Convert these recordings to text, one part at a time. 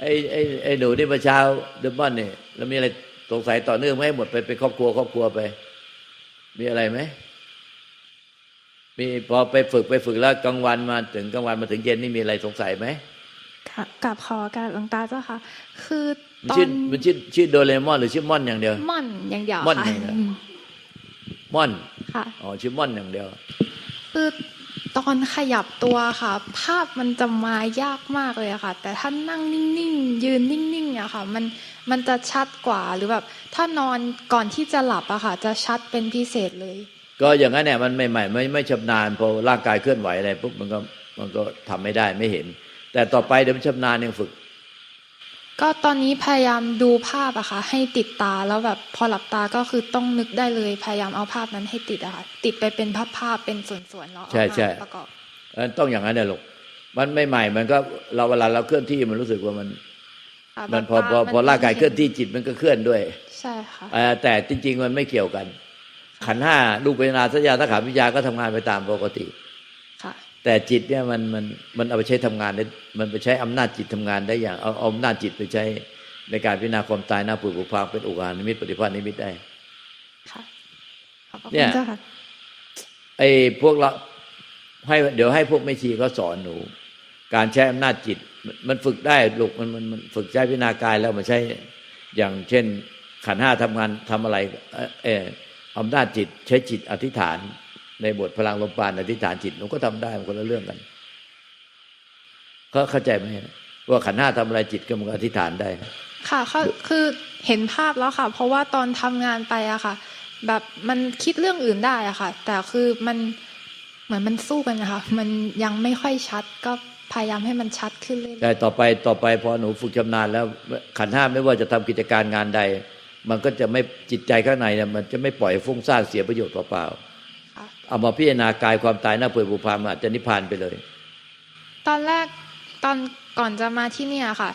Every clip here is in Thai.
ไอ้ไอ้ไอ้หนูนี่เมื่อเช้าเดมอนเนี่ยแล้วมีอะไรสงสัยต่อเนื่องไหมหมดไปเป็นครอบครัว ครอบครัวไป มีอะไรไหมมีพอไปฝึกไปฝึกแล้วกลางวันมาถึงกลางวันมาถึงเย็นนี่มีอะไรสงสัยไหมค่ะกับขอการหลวงตาเจ้าค่ะ คือมันตอชื่อนมันชื่อชื่อโดเรมอนหรือชื่อม่อนอย่างเดียวม่อนอย่างเดียวม่อนค่ะอย่างเดียวม่อนค่ะอ๋อชื่อม่อนอย่างเดียวคือ ตอนขยับตัวค่ะ ภาพมันจะมายากมากเลยค่ะ แต่ถ้านั่งนิ่งๆ ยืนนิ่งๆอะค่ะ มันมันจะชัดกว่าหรือแบบถ้านอนก่อนที่จะหลับอะค่ะ จะชัดเป็นพิเศษเลย ก็อย่างนั้นเนี่ยมันใหม่ๆไม่ไม่ชำนาญพอร่างกายเคลื่อนไหวอะไรปุ๊บมันก็มันก็ทำไม่ได้ไม่เห็น แต่ต่อไปเดี๋ยวมันชำนาญเนี่ยฝึก ก็ตอนนี้พยายามดูภาพอะค่ะ ให้ติดตาแล้วแบบพอหลับตาก็คือต้องนึกได้เลยพยายามเอาภาพนั้นให้ติดอะค่ะติดไปเป็นภาพๆเป็นส่วนๆแล้วเอาใช่ใช่มาประกอบเออต้องอย่างนั้นเนี่ยลูกมันไม่ใหม่มันก็เราเวลาเราเคลื่อนที่มันรู้สึกว่ามันค่ะมันพอแบบพอตพอร่างกายเคลื่อนที่จิตมันก็เคลื่อนด้วย ใช่ค่ะเอ่อแต่จริง ๆ มันไม่เกี่ยวกัน ขันธ์ห้าลูกเวทนาสัญญาทักขาวิญญาก็ทำงานไปตามปกติค่ะ แต่จิตเนี่ยมันมันมันเอาไปใช้ทำงานได้มันไปใช้อำนาจจิตทำงานได้อย่างเอาเอาอำนาจจิตไปใช้ในการพิจารณาความตายหน้าปุบุพางเป็นอุกานิมิตปฏิภาณนิมิตได้ค่ะขอบพระเนี่คุยณเจ้าค่ะไอ้พวกเราให้เดี๋ยวให้พวกไม่ชีเขาสอนหนู การใช้อำนาจจิต มันมันฝึกได้ลูกมันมันมันฝึกใช้พิจารณากายแล้วมันใช้อย่างเช่นขันธ์ห้าทำงานทำอะไรเอ่อเอออำนาจจิตใช้จิตอธิษฐาน ในบทพลังลมปราณอธิษฐานจิตหนูก็ทำได้มันคนละเรื่องกันเขาเข้าใจไหมว่าขันธ์ห้าทำอะไรจิตก็มันก็อธิษฐานได้ ค่ะเขาคือเห็นภาพแล้วค่ะ เพราะว่าตอนทำงานไปอะค่ะ แบบมันคิดเรื่องอื่นได้อะค่ะ แต่คือมันเหมือนมันสู้กันนะคะมันยังไม่ค่อยชัดก็พยายามให้มันชัดขึ้นเรื่อยแต่ต่อไปต่อไปพอหนูฝึกชำนาญแล้ว ขันธ์ห้าไม่ว่าจะทำกิจการงานใด มันก็จะไม่จิตใจข้างในเนี่ยมันจะไม่ปล่อยฟุ้งซ่านเสียประโยชน์เปล่าๆค่ะๆ เอามาพิจารณากายความตายหน้าเปื่อยผุพังอาจจะนิพพานไปเลย ตอนแรกตอนก่อนจะมาที่เนี่ยค่ะ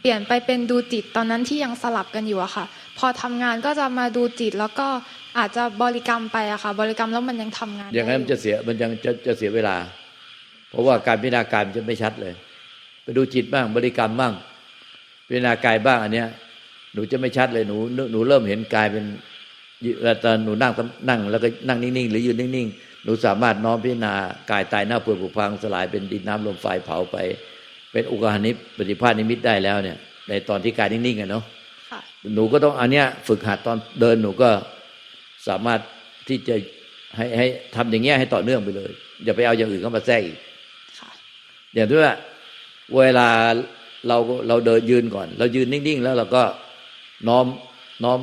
เปลี่ยนไปเป็นดูจิตตอนนั้นที่ยังสลับกันอยู่อะค่ะ พอทำงานก็จะมาดูจิตแล้วก็อาจจะบริกรรมไปอะค่ะ บริกรรมแล้วมันยังทำงาน อย่างนั้นมันจะเสียมันยังจะจะเสียเวลา เพราะว่าการพิจารณากายมันจะไม่ชัดเลย ไปดูจิตบ้างบริกรรมบ้างพิจารณากายบ้างอันเนี้ยหนูจะไม่ชัดเลยหนูหนูหนูเริ่มเห็นกายเป็นเวลา ตอนหนูนั่งนั่ง แล้วก็นั่งนิ่งๆหรือยืนนิ่งๆหนูสามารถน้อมพิจารณากายตายหน้าเปื่อยผุพังสลายเป็นดินน้ำลมไฟเผาไป เป็นอุกาหนิปฏิภาณนิมิตได้แล้วเนี่ย ในตอนที่กายนิ่งๆอะเนาะค่ะหนูก็ต้องอันเนี้ยฝึกหัดตอนเดินหนูก็สามารถที่จะให้ให้ทำอย่างเงี้ยให้ต่อเนื่องไปเลยอย่าไปเอาอย่างอื่นเข้ามาแทรกอีกค่ะอย่างที่ว่าเวลาเราเราเดินยืนก่อน เรายืนนิ่งๆ แล้วเราก็น้อมน้อม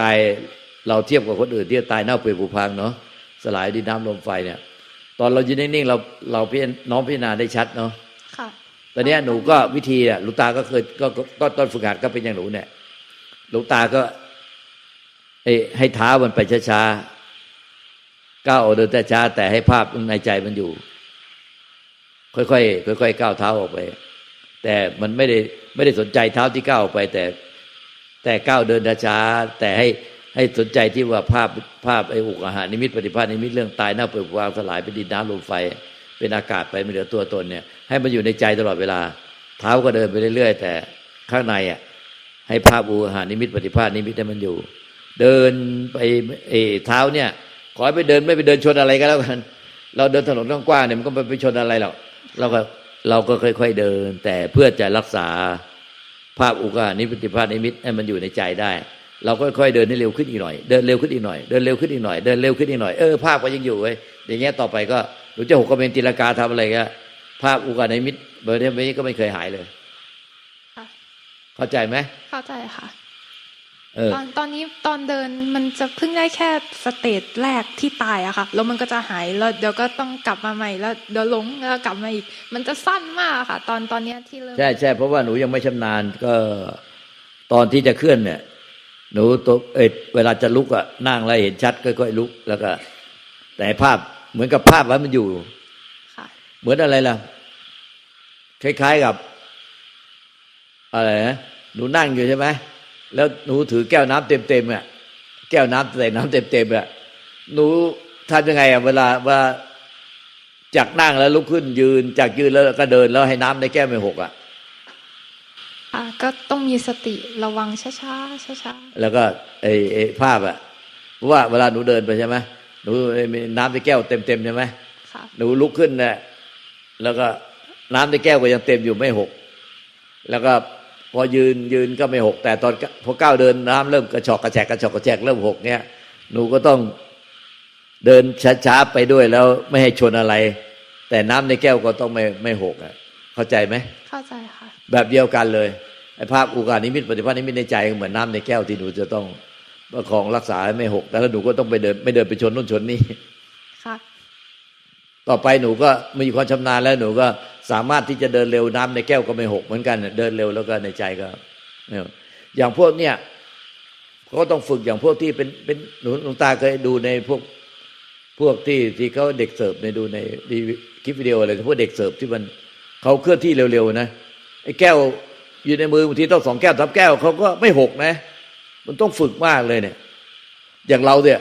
กาย เราเทียบกับคนอื่นที่ตายเน่าเปื่อยผุพังเนาะสลายดินน้ำลมไฟเนี่ย ตอนเรายืนนิ่งๆเราเราพิจารน้อมพิจารณาได้ชัดเนาะค่ะตอนเนี้ยหนูก็วิธีอะหลวงตาก็เคยก็ก็ก็ตอนฝึกหัดก็เป็นอย่างหนูเนี่ยหลวงตาก็เอ้ให้เท้ามันไปช้าๆก้าวออกเดินแต่ช้าแต่ให้ภาพในใจมันอยู่ ค่อยๆค่อยๆก้าวเท้าออกไป แต่มันไม่ได้ไม่ได้สนใจเท้าที่ก้าวออกไป แต่ แต่ก้าวเดินช้าๆแต่ให้ ให้สนใจที่ว่าภาพภาพไอ้อุกอาหารนิมิตปฏิภาณนิมิตเรื่องตายหน้าเปื่อยวางสลายเป็นดินน้ำลมไฟ เป็นอากาศไปไม่เหลือตัวตนเนี่ย ให้มันอยู่ในใจตลอดเวลา เท้าก็เดินไปเรื่อยๆ แต่ข้างในอะให้ภาพอุกอาหารนิมิตปฏิภาณนิมิตให้มันอยู่ เดินไปเออเท้าเนี่ย ขอให้ไปเดินไม่ไปเดินชนอะไรก็แล้วกัน เราเดินถนนกว้างๆเนี่ยมันก็ไม่ไปชนอะไรหรอกเราก็เราก็ค่อย ๆเดิน แต่เพื่อจะรักษาภาพอุกานิมิตปฏิภาณนิมิตให้มันอยู่ในใจได้ เราก็ค่อยๆเดินให้เร็วขึ้นอีกหน่อย เดินเร็วขึ้นอีกหน่อย เดินเร็วขึ้นอีกหน่อย เดินเร็วขึ้นอีกหน่อย เออภาพก็ยังอยู่เว้ยอย่างเงี้ยต่อไปก็หนูจะหกกระเบนตีลากาทำอะไรก็ภาพอุกานิมิตเบอร์นี้ก็ไม่เคยหายเลยค่ะเข้าใจไหมเข้าใจค่ะเออตอนตอนนี้ตอนเดินมันจะเพิ่งได้แค่สเตจแรกที่ตายอะค่ะแล้วมันก็จะหายแล้วเดี๋ยวก็ต้องกลับมาใหม่แล้วเดี๋ยวหลงแล้วกลับมาอีก มันจะสั้นมากค่ะ ตอนตอนเนี้ยที่เริ่มใช่ใช่เพราะว่าหนูยังไม่ชำนาญก็ ตอนที่จะเคลื่อนเนี่ย หนูตัวเอยเวลาจะลุกอะนั่งแล้วเห็นชัดค่อยๆลุก แล้วก็ แต่ภาพเหมือนกับภาพว่ามันอยู่ค่ะเหมือนอะไรล่ะ คล้ายๆกับ อะไรนะหนูนั่งอยู่ใช่ไหมแล้วหนูถือแก้วน้ำเต็มๆอะแก้วน้ำใส่น้ำเต็มๆอะหนูทำยังไงอะเวลาว่าจากนั่งแล้วลุกขึ้นยืน จากยืนแล้วก็เดินแล้วให้น้ำในแก้วไม่หกอะ ค่ะก็ต้องมีสติระวังช้าๆช้าแล้วก็ไอ้ไอ้ภาพอะเพราะว่าเวลาหนูเดินไปใช่ไหมหนูมีน้ำในแก้วเต็มๆใช่ไหมๆค่ะหนูลุกขึ้นเนี่ยแล้วก็น้ำในแก้วก็ยังเต็มอยู่ไม่หก แล้วก็พอยืนยืนก็ไม่หก แต่ตอนพอก้าวเดินน้ำเริ่มกระชอกกระแจกกระชอกกระแจกเริ่มหกเนี่ยหนูก็ต้องเดินช้าๆไปด้วยแล้วไม่ให้ชนอะไร แต่น้ำในแก้วก็ต้องไม่ไม่หกอะ เข้าใจไหมเข้าใจค่ะ แบบเดียวกันเลยไอ้ภาพอุกานิมิตปฏิภาณนิมิตในใจก็เหมือนน้ำในแก้วที่หนูจะต้องประคองรักษาให้ไม่หกแล้วหนูก็ต้องไปเดินไม่เดินไปชนนู่นชนนี่ค่ะต่อไปหนูก็มีความชำนาญแล้วหนูก็สามารถที่จะเดินเร็วน้ำในแก้วก็ไม่หกเหมือนกันเดินเร็วแล้วก็ในใจก็ไม่หกอย่างพวกเนี้ยเขาก็ต้องฝึกอย่างพวกที่เป็นเป็นหนูหลวงตาเคยดูในพวกพวกที่ที่เขาเด็กเสิร์ฟในดูในดีคลิปวิดีโออะไรพวกเด็กเสิร์ฟที่มัน เขาเคลื่อนที่เร็วๆนะไอ้แก้วอยู่ในมือบางทีต้องสองแก้วสามแก้วเขาก็ไม่หกนะ มันต้องฝึกมากเลยเนี่ย อย่างเราเนี่ย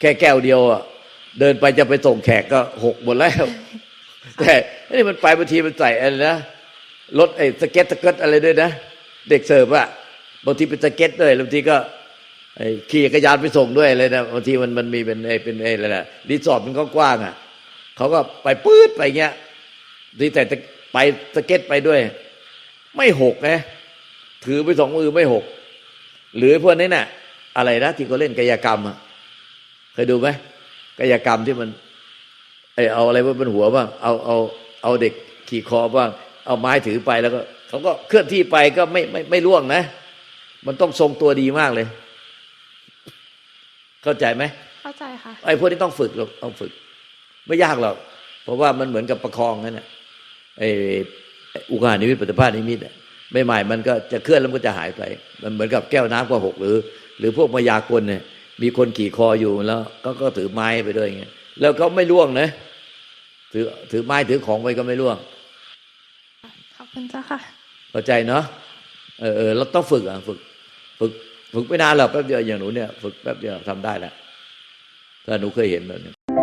แค่แก้วเดียวอะเดินไปจะไปส่งแขกก็หกหมดแล้ว แต่นี่มันไปบางทีมันใส่อะไรนะรถไอ้สเก็ตสเก็ตอะไรด้วยนะเด็กเสิร์ฟอะบางทีเป็นสเก็ตด้วยบางทีก็ไอ้ขี่จักรยานไปส่งด้วยเลยนะบางทีมันมันมีเป็นไอ้เป็นไอ้อะไรนะรีสอร์ทมันก็กว้างอะเขาก็ไปปื๊ดไปเงี้ย ดีแต่ไปสเก็ตไปด้วย ไม่หกนะถือไปสองมือไม่หก หรือพวกนี้น่ะ อะไรนะที่เขาเล่นกายกรรมอะเคยดูไหมกายกรรมที่มันไอเอาอะไรมาเป็นหัวบ้างเอาเอาเอาเด็กขี่คอบ้าง เอาไม้ถือไปแล้วก็เขาก็เคลื่อนที่ไปก็ไม่ไม่ไม่ล่วงนะ มันต้องทรงตัวดีมากเลย เข้าใจไหมเข้าใจค่ะไอ้พวกนี้ต้องฝึกหรอกต้องฝึก ไม่ยากหรอกเพราะว่ามันเหมือนกับประคองนั่นแหละ ไอ้ไอ้อุกานิมิตปฏิภาณนิมิตอะไม่ใหม่มันก็จะเคลื่อนแล้วมันก็จะหายไป มันเหมือนกับแก้วน้ำก็หกหรือ หรือพวกมายากลเนี่ย มีคนขี่คออยู่แล้วก็ก็ถือไม้ไปด้วยไงแล้วก็ไม่ล่วงนะถือถือไม้ถือของไปก็ไม่ล่วงขอบคุณเจ้าค่ะเข้าใจเนาะเออเออเราต้องฝึกอะฝึก ฝึก ฝึกไม่นานหรอกแป๊บเดียวอย่างหนูเนี่ย ฝึกแป๊บเดียวทำได้แล้วถ้าหนูเคยเห็นแบบนี้